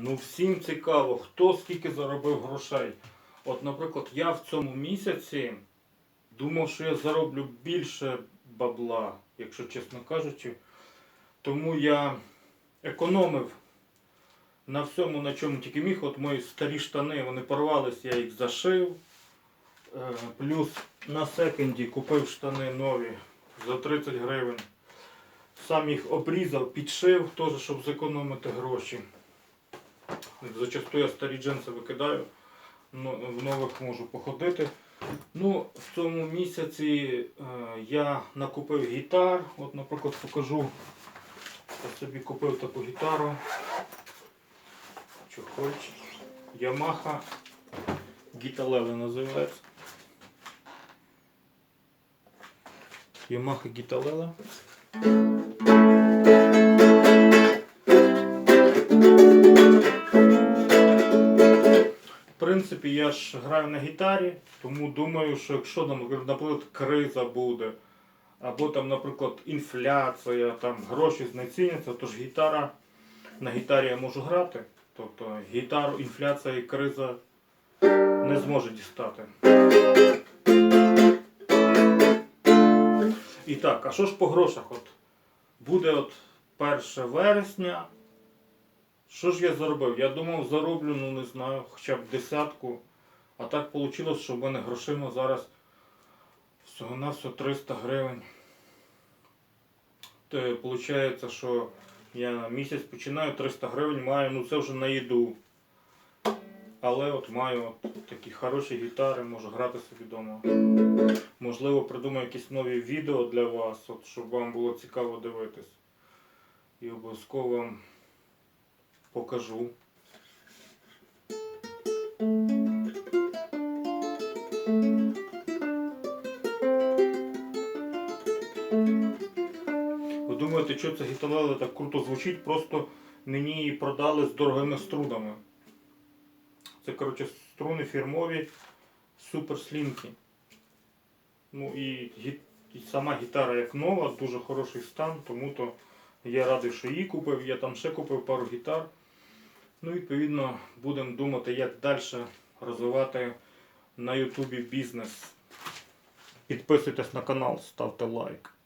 Ну всім цікаво, хто скільки заробив грошей. От, наприклад, я в цьому місяці думав, що я зароблю більше бабла, якщо чесно кажучи. Тому я економив на всьому, на чому тільки міг. От мої старі штани, вони порвались, я їх зашив. Е, Плюс на секонді купив штани нові за 30 гривень. Сам їх обрізав, підшив, теж, щоб зекономити гроші. Зачасту я старі джинси викидаю, в нових можу походити. Ну, в цьому місяці е, я накупив гітар. От, наприклад, покажу. Я собі купив таку гітару. Чохольчик. Yamaha Гіталеле називається. Yamaha Гіталеле. В принципі, я ж граю на гітарі, тому думаю, що якщо там, наприклад, криза буде, або там, наприклад, інфляція, там гроші знеціняться, то ж гітара на гітарі я можу грати. Тобто гітару, інфляція і криза не зможе дістати. І так, а що ж по грошах? От буде от 1 вересня. Що ж я заробив? Я думав, зароблю, ну не знаю, хоча б десятку. А так вийшло, що в мене грошима зараз всього на все 300 гривень. То виходить, що я місяць починаю 300 гривень маю, ну це вже на їду. Але от маю от такі хороші гітари, можу грати собі вдома. Можливо, придумаю якісь нові відео для вас, от, щоб вам було цікаво дивитись. І обов'язково вам покажу. Ви думаєте, що це гіталеле так круто звучить? Просто мені її продали з дорогими струнами. Це, коротше, струни фірмові суперслінки. Ну і, гі- і сама гітара як нова, дуже хороший стан, тому то я радий, що її купив. Я там ще купив пару гітар. Ну, відповідно, будемо думати, як далі розвивати на Ютубі бізнес. Підписуйтесь на канал, ставте лайк.